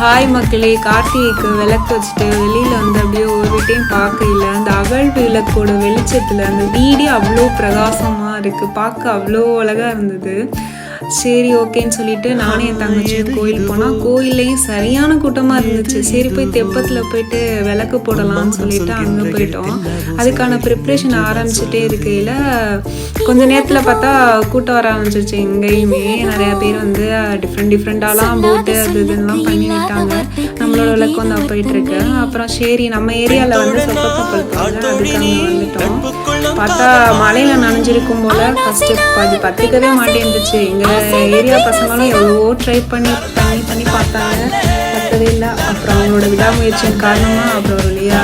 Hi மக்களே கார்த்திகைக்கு விளக்கு வச்சுட்டு வெளியில் வந்து அப்படியே ஒரு டைம் பார்க்கல அந்த அகல் விளக்கோட வெளிச்சத்தில் அந்த வீடே அவ்வளோ பிரகாசமாக இருக்குது பார்க்க அவ்வளோ அழகாக இருந்தது. சரி ஓகேன்னு சொல்லிட்டு நானே என் தங்கச்சியும் கோயில் போனால் கோயில்லையும் சரியான கூட்டமாக இருந்துச்சு. சரி போய் தெப்பத்தில் போயிட்டு விளக்கு போடலாம்னு சொல்லிட்டு அங்கே போயிட்டோம். அதுக்கான ப்ரிப்ரேஷன் ஆரம்பிச்சுட்டே இருக்கையில் கொஞ்ச நேரத்தில் பார்த்தா கூட்டம் வர ஆரம்பிச்சிருச்சு. எங்கேயுமே நிறைய பேர் வந்து டிஃப்ரெண்ட் டிஃப்ரெண்டாலாம் போட்டு அது இதெல்லாம் பண்ணி விட்டாங்க தான் போயிட்டு இருக்கு அப்புறம் சரி நம்ம ஏரியாவில் வந்து சொப்பக்கப்பல் அதுக்காக வந்துட்டோம். பார்த்தா மழையில நனைஞ்சிருக்கும் போல ஃபர்ஸ்ட் அது பத்திக்கவே மாட்டேன்ருச்சு எங்க ஏரியா பசங்களும் எவ்வளவோ ட்ரை பண்ணி பண்ணி பண்ணி பார்த்தாங்க. பத்தவே இல்லை. அப்புறம் அவங்களோட விடாமுயற்சியின் காரணமா அப்புறம் ஒரு வழியா